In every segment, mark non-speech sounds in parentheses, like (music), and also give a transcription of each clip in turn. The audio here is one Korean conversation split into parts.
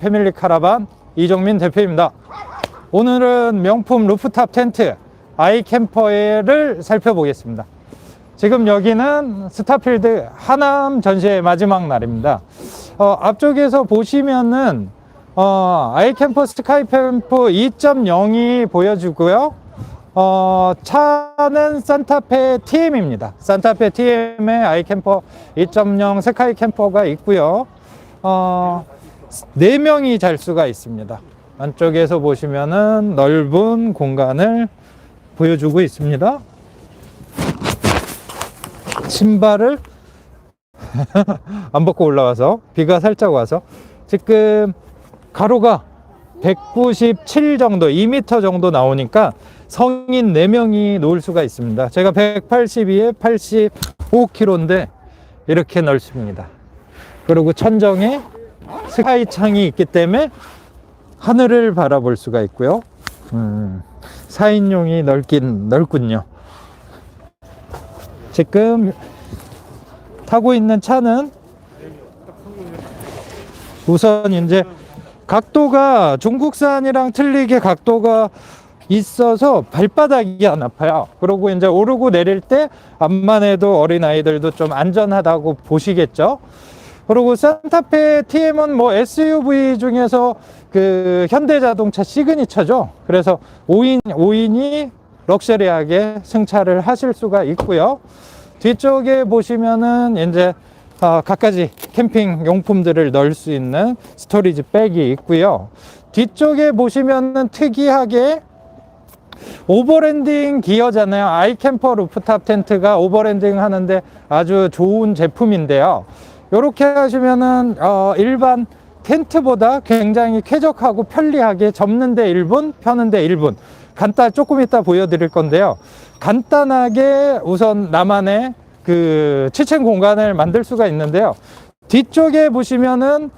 패밀리 카라반 이정민 대표입니다. 오늘은 명품 루프탑 텐트 아이캠퍼를 살펴보겠습니다. 지금 여기는 스타필드 하남 전시회 마지막 날입니다. 어, 앞쪽에서 보시면은 어, 아이캠퍼 스카이캠프 2.0이 보여주고요. 어, 차는 산타페 TM입니다. 산타페 TM의 아이캠퍼 2.0 스카이 캠퍼가 있고요. 어, 4명이 잘 수가 있습니다. 안쪽에서 보시면은 넓은 공간을 보여주고 있습니다. 신발을 (laughs) 안 벗고 올라와서 비가 살짝 와서 지금 가로가 197 정도, 2m 정도 나오니까 성인 4명이 놓을 수가 있습니다. 제가 182에 85kg인데 이렇게 넓습니다. 그리고 천정에 스카이 창이 있기 때문에 하늘을 바라볼 수가 있고요. 음, 4인용이 넓긴 넓군요. 지금 타고 있는 차는 우선 이제 각도가 중국산이랑 틀리게 각도가 있어서 발바닥이 안 아파요. 그리고 이제 오르고 내릴 때 암만 해도 어린 아이들도 좀 안전하다고 보시겠죠. 그리고 산타페 TM은 뭐 SUV 중에서 그 현대자동차 시그니처죠. 그래서 5인 5인이 럭셔리하게 승차를 하실 수가 있고요. 뒤쪽에 보시면은 이제 아, 갖가지 캠핑 용품들을 넣을 수 있는 스토리지 백이 있고요. 뒤쪽에 보시면은 특이하게 오버랜딩 기어잖아요. 아이캠퍼 루프탑 텐트가 오버랜딩 하는데 아주 좋은 제품인데요. 이렇게 하시면은 어, 일반 텐트보다 굉장히 쾌적하고 편리하게 접는데 1분, 펴는데 1분. 간단 조금 이따 보여드릴 건데요. 간단하게 우선 나만의 그 치층 공간을 만들 수가 있는데요. 뒤쪽에 보시면은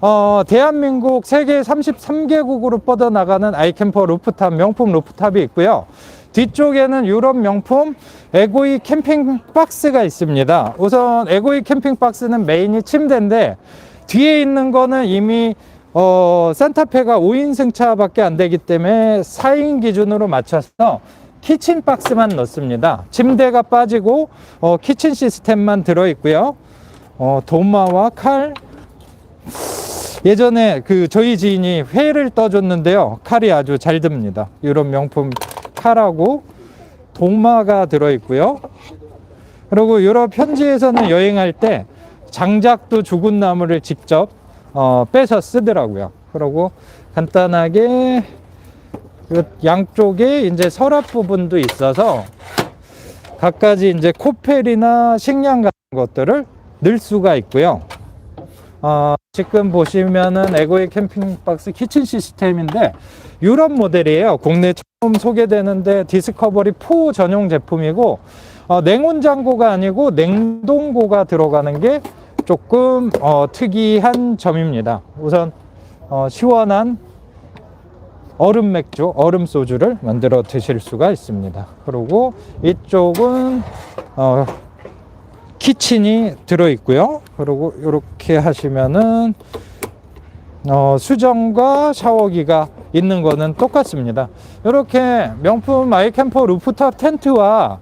어, 대한민국 세계 33개국으로 뻗어나가는 아이캠퍼 루프탑, 명품 루프탑이 있고요. 뒤쪽에는 유럽 명품 에고이 캠핑 박스가 있습니다. 우선 에고이 캠핑 박스는 메인이 침대인데 뒤에 있는 거는 이미 어, 산타페가 5인 승차밖에 안 되기 때문에 4인 기준으로 맞춰서 키친 박스만 넣습니다. 침대가 빠지고 어, 키친 시스템만 들어 있고요. 어, 도마와 칼, 예전에 그 저희 지인이 회를 떠줬는데요. 칼이 아주 잘 듭니다. 유럽 명품 칼하고 도마가 들어있고요. 그리고 유럽 현지에서는 여행할 때 장작도 죽은 나무를 직접 어, 빼서 쓰더라고요. 그리고 간단하게 그 양쪽에 이제 서랍 부분도 있어서 갖가지 이제 코펠이나 식량 같은 것들을 넣을 수가 있고요. 어, 지금 보시면은 에고의 캠핑박스 키친 시스템인데 유럽 모델이에요. 국내 처음 소개되는데 디스커버리 4 전용 제품이고 어, 냉온장고가 아니고 냉동고가 들어가는 게 조금 어, 특이한 점입니다. 우선 어, 시원한 얼음 맥주, 얼음 소주를 만들어 드실 수가 있습니다. 그리고 이쪽은 어, 키친이 들어 있고요. 그리고 이렇게 하시면은 어, 수정과 샤워기가 있는 거는 똑같습니다. 이렇게 명품 아이캠퍼 루프탑 텐트와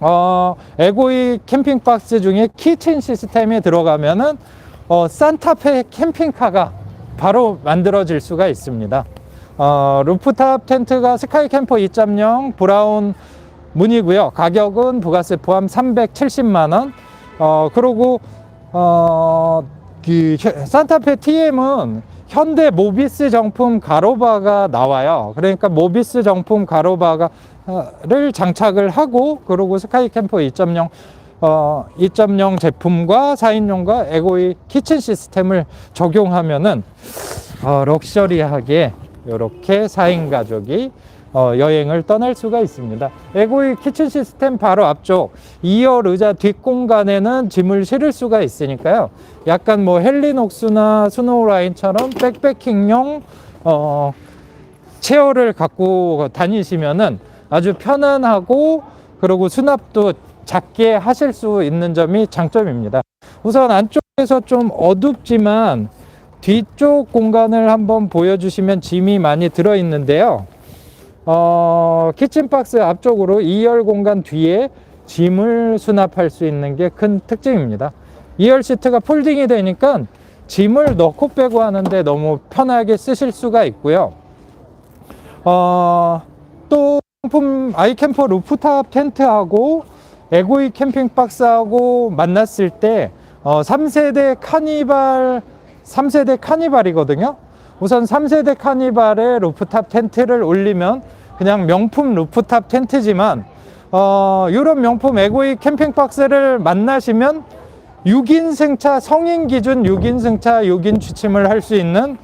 어, 에고이 캠핑 박스 중에 키친 시스템에 들어가면은 어, 산타페 캠핑카가 바로 만들어질 수가 있습니다. 어, 루프탑 텐트가 스카이 캠퍼 2.0 브라운 문이고요. 가격은 부가세 포함 370만 원. 어 그리고 어 그 산타페 TM은 현대 모비스 정품 가로바가 나와요. 그러니까 모비스 정품 가로바가를 장착을 하고 그리고 스카이 캠퍼 2.0 어, 2.0 제품과 4인용과 에고이 키친 시스템을 적용하면은 어, 럭셔리하게 이렇게 4인 가족이 어, 여행을 떠날 수가 있습니다. 에고이 키친 시스템 바로 앞쪽 2열 의자 뒷공간에는 짐을 실을 수가 있으니까요. 약간 뭐 헬리녹스나 스노우라인처럼 백패킹용 어, 체어를 갖고 다니시면은 아주 편안하고 그리고 수납도 작게 하실 수 있는 점이 장점입니다. 우선 안쪽에서 좀 어둡지만 뒤쪽 공간을 한번 보여주시면 짐이 많이 들어 있는데요. 어, 키친박스 앞쪽으로 2열 공간 뒤에 짐을 수납할 수 있는 게 큰 특징입니다. 2열 시트가 폴딩이 되니까 짐을 넣고 빼고 하는데 너무 편하게 쓰실 수가 있고요. 어, 또 상품 아이캠퍼 루프탑 텐트하고 에고이 캠핑박스하고 만났을 때 어, 3세대 카니발 3세대 카니발이거든요. 우선 3세대 카니발에 루프탑 텐트를 올리면 그냥 명품 루프탑 텐트지만 어, 이런 명품 에고이 캠핑 박스를 만나시면 6인 승차 성인 기준 6인 승차 6인 취침을 할 수 있는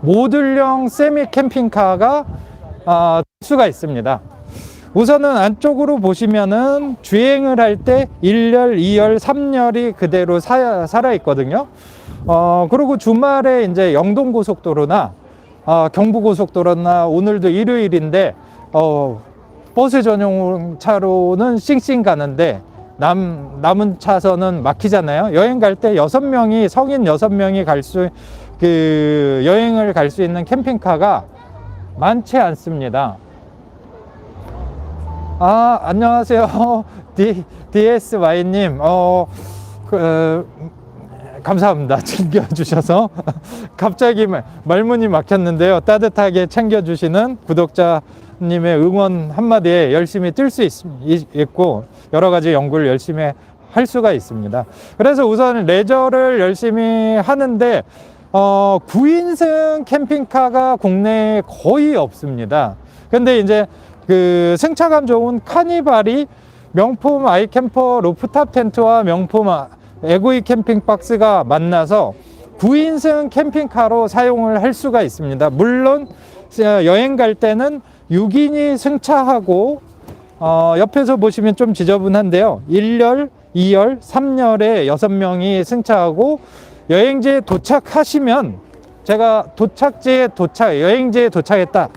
모듈형 세미 캠핑카가 아, 수가 있습니다. 우선은 안쪽으로 보시면은 주행을 할 때 1열, 2열, 3열이 그대로 사, 살아 있거든요. 어, 그리고 주말에 이제 영동 고속도로나 어, 경부 고속도로나 오늘도 일요일인데 어, 버스 전용 차로는 싱싱 가는데 남 남은 차선은 막히잖아요. 여행 갈 때 여섯 명이 성인 여섯 명이 갈 수 그 여행을 갈 수 있는 캠핑카가 많지 않습니다. 아, 안녕하세요. (laughs) D, DSY님. 어, 그, 어, 감사합니다. (laughs) 챙겨주셔서. 갑자기 말- 말문이 막혔는데요. 따뜻하게 챙겨주시는 구독자님의 응원 한마디에 열심히 뛸 수 있고, 여러 가지 연구를 열심히 할 수가 있습니다. 그래서 우선 레저를 열심히 하는데, 어, 9인승 캠핑카가 국내에 거의 없습니다. 근데 이제 그 승차감 좋은 카니발이 명품 아이캠퍼 루프탑 텐트와 명품 아- 에고이 캠핑 박스가 만나서 9인승 캠핑카로 사용을 할 수가 있습니다. 물론 어, 여행 갈 때는 6인이 승차하고 어, 옆에서 보시면 좀 지저분한데요. 1열, 2열, 3열에 6명이 승차하고 여행지에 도착하시면 제가 도착지에 도착, 여행지에 도착했다.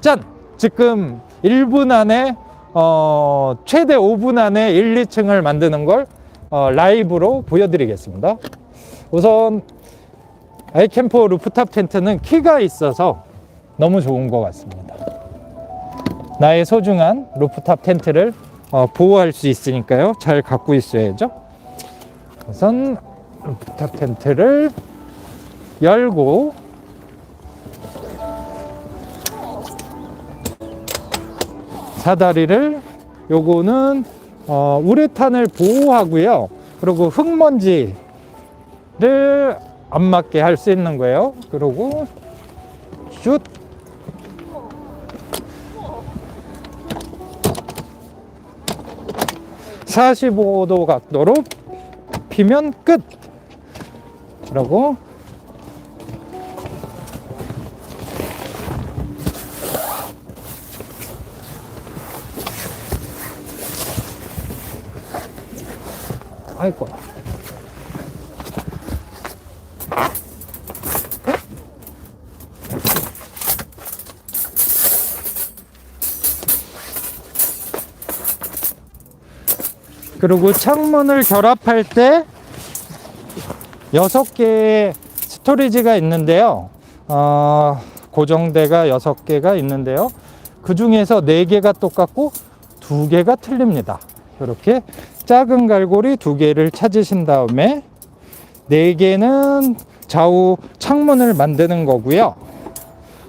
짠! 지금 1분 안에 어, 최대 5분 안에 1, 2층을 만드는 걸 어, 라이브로 보여드리겠습니다. 우선 아이캠퍼 루프탑 텐트는 키가 있어서 너무 좋은 것 같습니다. 나의 소중한 루프탑 텐트를 어, 보호할 수 있으니까요. 잘 갖고 있어야죠. 우선 루프탑 텐트를 열고 사다리를 요거는 어, 우레탄을 보호하고요. 그리고 흙먼지를 안 맞게 할 수 있는 거예요. 그리고 슛 45도 각도로 피면 끝. 그리고 아이고. 그리고 창문을 결합할 때 여섯 개의 스토리지가 있는데요. 어, 고정대가 여섯 개가 있는데요. 그 중에서 네 개가 똑같고 두 개가 틀립니다. 이렇게 작은 갈고리 두 개를 찾으신 다음에 네 개는 좌우 창문을 만드는 거고요.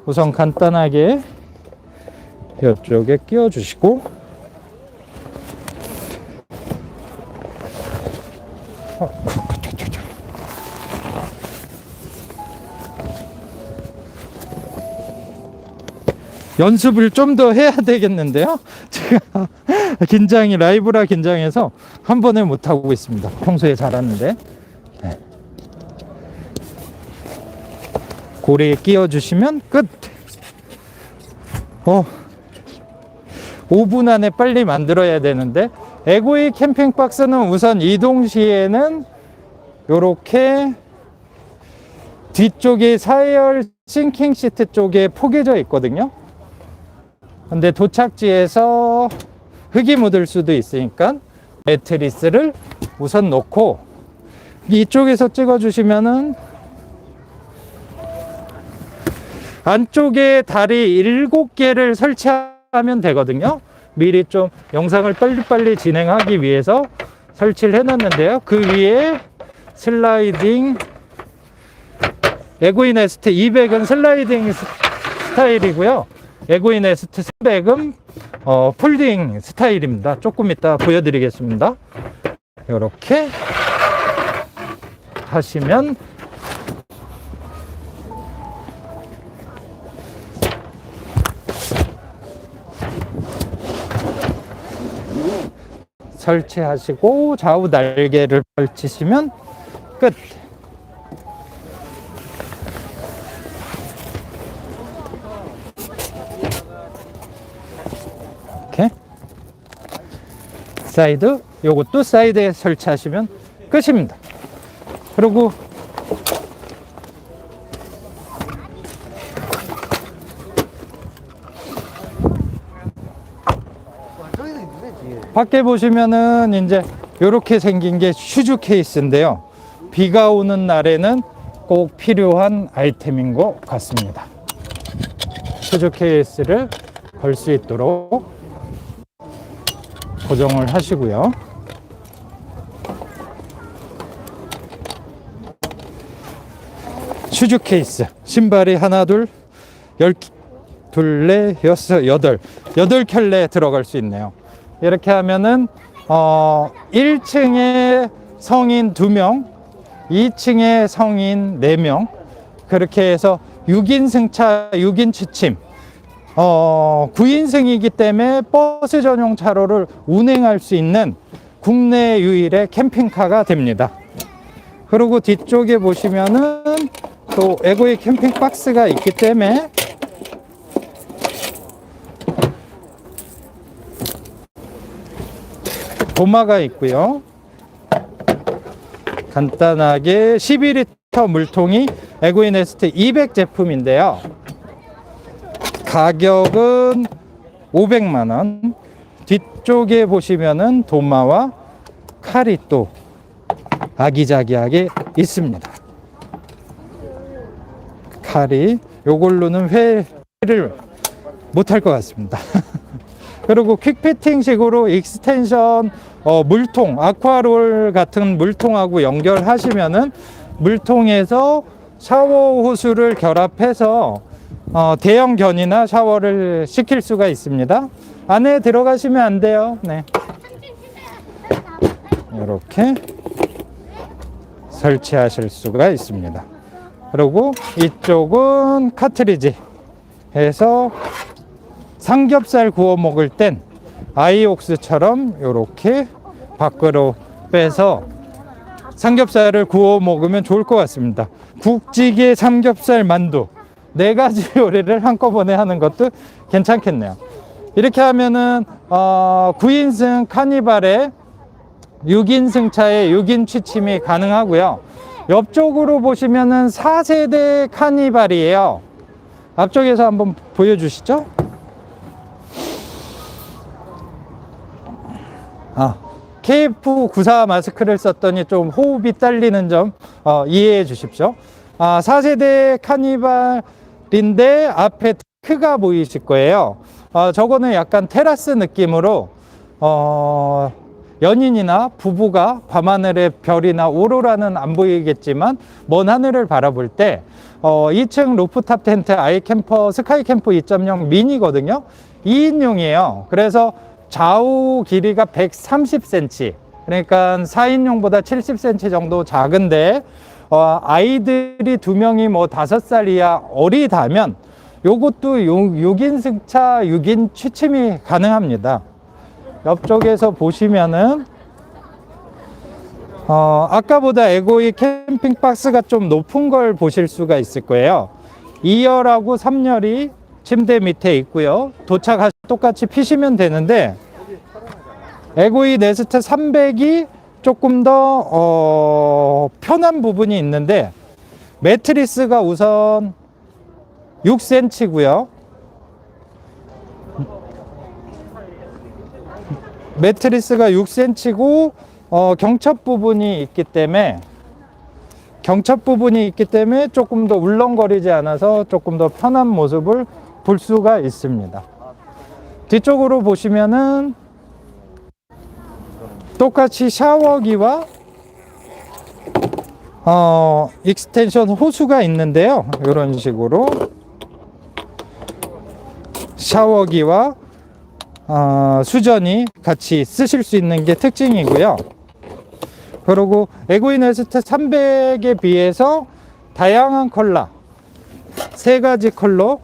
우선 간단하게 이쪽에 끼워 주시고 연습을 좀 더 해야 되겠는데요. (laughs) 제가 긴장이 라이브라 긴장해서 한 번에 못 하고 있습니다. 평소에 잘하는데. 네. 고리에 끼워 주시면 끝. 어. 5분 안에 빨리 만들어야 되는데 에고이 캠핑 박스는 우선 이동 시에는 요렇게 뒤쪽에 사열 싱킹 시트 쪽에 포개져 있거든요. 근데 도착지에서 흙이 묻을 수도 있으니까 매트리스를 우선 놓고 이쪽에서 찍어 주시면은 안쪽에 다리 7개를 설치하면 되거든요. 미리 좀 영상을 빨리빨리 진행하기 위해서 설치를 해놨는데요. 그 위에 슬라이딩 에고인 에스트 200은 슬라이딩 스- 스타일이고요. 에고인 에스트 300은 어, 폴딩 스타일입니다. 조금 이따 보여드리겠습니다. 이렇게 하시면 설치하시고 좌우 날개를 걸치시면 끝. 사이드 요것도 사이드에 설치하시면 끝입니다. 그리고 밖에 보시면은 이제 이렇게 생긴 게 슈즈 케이스인데요. 비가 오는 날에는 꼭 필요한 아이템인 것 같습니다. 슈즈 케이스를 걸 수 있도록 고정을 하시고요. 슈즈 케이스 신발이 하나 둘열 둘레 여섯 여덟 여덟 켤레 들어갈 수 있네요. 이렇게 하면은 어 1층에 성인 2명, 2층에 성인 4명 그렇게 해서 6인 승차, 6인 취침 어 9인승이기 때문에 버스 전용 차로를 운행할 수 있는 국내 유일의 캠핑카가 됩니다. 그리고 뒤쪽에 보시면은 또 에고의 캠핑 박스가 있기 때문에 도마가 있고요. 간단하게 12리터 물통이 에고이네스트 200 제품인데요. 가격은 500만 원. 뒤쪽에 보시면은 도마와 칼이 또 아기자기하게 있습니다. 칼이 요걸로는 회를 못할 것 같습니다. (laughs) 그리고 퀵피팅식으로 익스텐션 어, 물통 아쿠아롤 같은 물통하고 연결하시면은 물통에서 샤워 호수를 결합해서 어, 대형 견이나 샤워를 시킬 수가 있습니다. 안에 들어가시면 안 돼요. 네. 이렇게 설치하실 수가 있습니다. 그리고 이쪽은 카트리지 해서 삼겹살 구워 먹을 땐 아이옥스처럼 이렇게 밖으로 빼서 삼겹살을 구워 먹으면 좋을 것 같습니다. 국찌개, 삼겹살, 만두 네 가지 (laughs) 요리를 한꺼번에 하는 것도 괜찮겠네요. 이렇게 하면은 어, 9인승 카니발에 6인승 차에 6인 취침이 가능하고요. 옆쪽으로 보시면은 4세대 카니발이에요. 앞쪽에서 한번 보여주시죠. 아, KF94 마스크를 썼더니 좀 호흡이 딸리는 점 어, 이해해 주십시오. 아, 4세대 카니발 인데 앞에 크가 보이실 거예요. 어, 저거는 약간 테라스 느낌으로 어, 연인이나 부부가 밤하늘의 별이나 오로라는 안 보이겠지만 먼 하늘을 바라볼 때 어, 2층 루프탑 텐트 아이캠퍼 스카이 캠프 2.0 미니거든요. 2인용이에요. 그래서 좌우 길이가 130cm. 그러니까 4인용보다 70cm 정도 작은데 어, 아이들이 두 명이 뭐 다섯 살 이하 어리다면 요것도 6 인 승차, 6인 취침이 가능합니다. 옆쪽에서 보시면은 어, 아까보다 에고이 캠핑 박스가 좀 높은 걸 보실 수가 있을 거예요. 2열하고 3열이 침대 밑에 있고요. 도착하시 똑같이 피시면 되는데 에고이 네스트 300이 조금 더 어, 편한 부분이 있는데 매트리스가 우선 6cm고요. 매트리스가 6cm고 어, 경첩 부분이 있기 때문에 경첩 부분이 있기 때문에 조금 더 울렁거리지 않아서 조금 더 편한 모습을 볼 수가 있습니다. 뒤쪽으로 보시면은 똑같이 샤워기와 어, 익스텐션 호수가 있는데요. 이런 식으로 샤워기와 어, 수전이 같이 쓰실 수 있는 게 특징이고요. 그리고 에고인 웨스트 300에 비해서 다양한 컬러 세 가지 컬러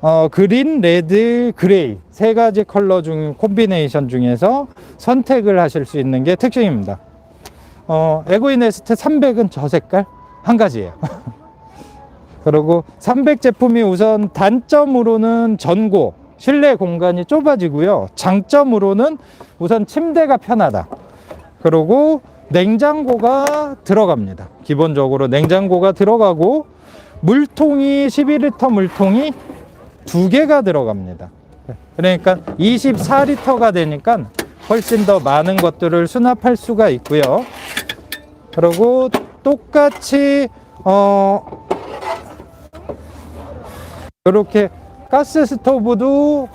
어, 그린, 레드, 그레이 세 가지 컬러 중 콤비네이션 중에서 선택을 하실 수 있는 게 특징입니다. 어, 에고인 에스트 300은 저 색깔 한 가지예요. (laughs) 그리고 300 제품이 우선 단점으로는 전고, 실내 공간이 좁아지고요. 장점으로는 우선 침대가 편하다. 그리고 냉장고가 들어갑니다. 기본적으로 냉장고가 들어가고 물통이 11리터 물통이 두 개가 들어갑니다. 그러니까 24리터가 되니까 훨씬 더 많은 것들을 수납할 수가 있고요. 그리고 똑같이 어 이렇게 가스 스토브도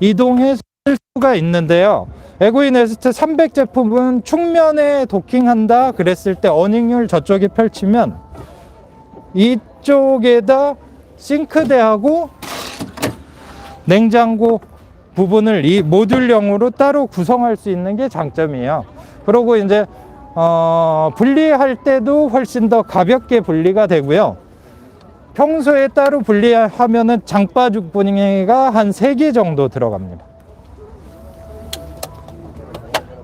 이동해 쓸 수가 있는데요. 에고인 에스트 300 제품은 충면에 도킹한다 그랬을 때 어닝률 저쪽에 펼치면 이쪽에다 싱크대하고 냉장고 부분을 이 모듈형으로 따로 구성할 수 있는 게 장점이에요. 그리고 이제 어, 분리할 때도 훨씬 더 가볍게 분리가 되고요. 평소에 따로 분리하면은 장바죽 분리가 한 3개 정도 들어갑니다.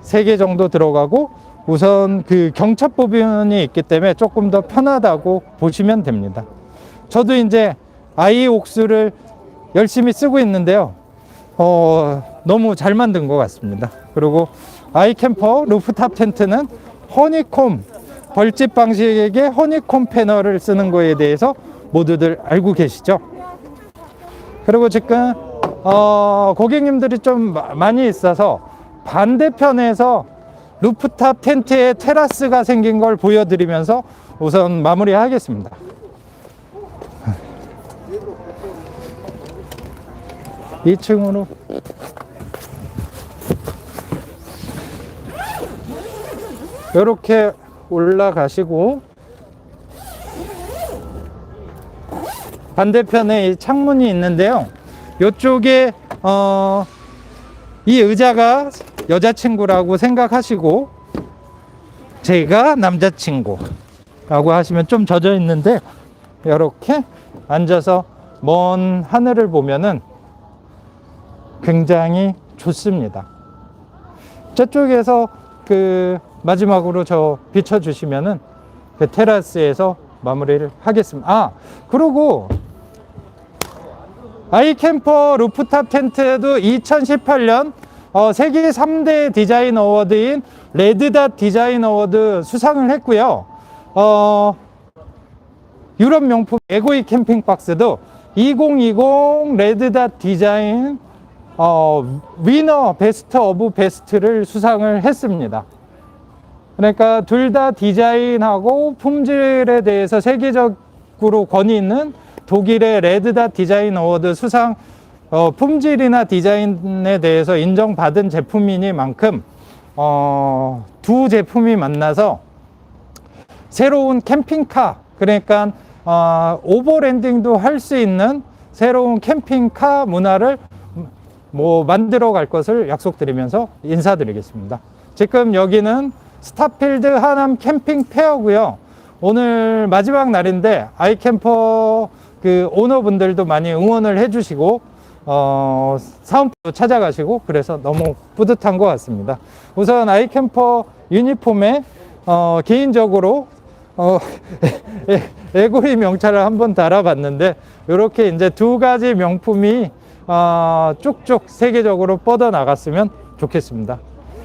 3개 정도 들어가고 우선 그 경첩 부분이 있기 때문에 조금 더 편하다고 보시면 됩니다. 저도 이제 아이옥스를 열심히 쓰고 있는데요. 어, 너무 잘 만든 것 같습니다. 그리고 아이캠퍼 루프탑 텐트는 허니콤 벌집 방식의 허니콤 패널을 쓰는 거에 대해서 모두들 알고 계시죠? 그리고 지금 어, 고객님들이 좀 마- 많이 있어서 반대편에서 루프탑 텐트에 테라스가 생긴 걸 보여드리면서 우선 마무리하겠습니다. 2층으로 이렇게 올라가시고 반대편에 이 창문이 있는데요. 이쪽에 어, 이 의자가 여자친구라고 생각하시고 제가 남자친구라고 하시면 좀 젖어 있는데 이렇게 앉아서 먼 하늘을 보면은 굉장히 좋습니다. 저쪽에서 그 마지막으로 저 비춰주시면은 그 테라스에서 마무리를 하겠습니다. 아, 그리고 아이캠퍼 루프탑 텐트도 2018년 어, 세계 3대 디자인 어워드인 레드닷 디자인 어워드 수상을 했고요. 어, 유럽 명품 에고이 캠핑 박스도 2020 레드닷 디자인 어, 위너 베스트 오브 베스트를 수상을 했습니다. 그러니까 둘 다 디자인하고 품질에 대해서 세계적으로 권위 있는 독일의 레드닷 디자인 어워드 수상 어, 품질이나 디자인에 대해서 인정받은 제품이니만큼 어, 두 제품이 만나서 새로운 캠핑카 그러니까 어, 오버랜딩도 할 수 있는 새로운 캠핑카 문화를 뭐 만들어 갈 것을 약속드리면서 인사드리겠습니다. 지금 여기는 스타필드 하남 캠핑 페어고요. 오늘 마지막 날인데 아이캠퍼 그 오너분들도 많이 응원을 해주시고 어, 사은품도 찾아가시고 그래서 너무 뿌듯한 것 같습니다. 우선 아이캠퍼 유니폼에 어, 개인적으로 어, (laughs) 에- 에고리 명찰을 한번 달아봤는데 이렇게 이제 두 가지 명품이 어, 쭉쭉 세계적으로 뻗어 나갔으면 좋겠습니다.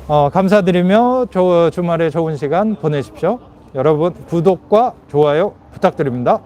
어, 감사드리며 조- 주말에 좋은 시간 보내십시오. 여러분 구독과 좋아요 부탁드립니다.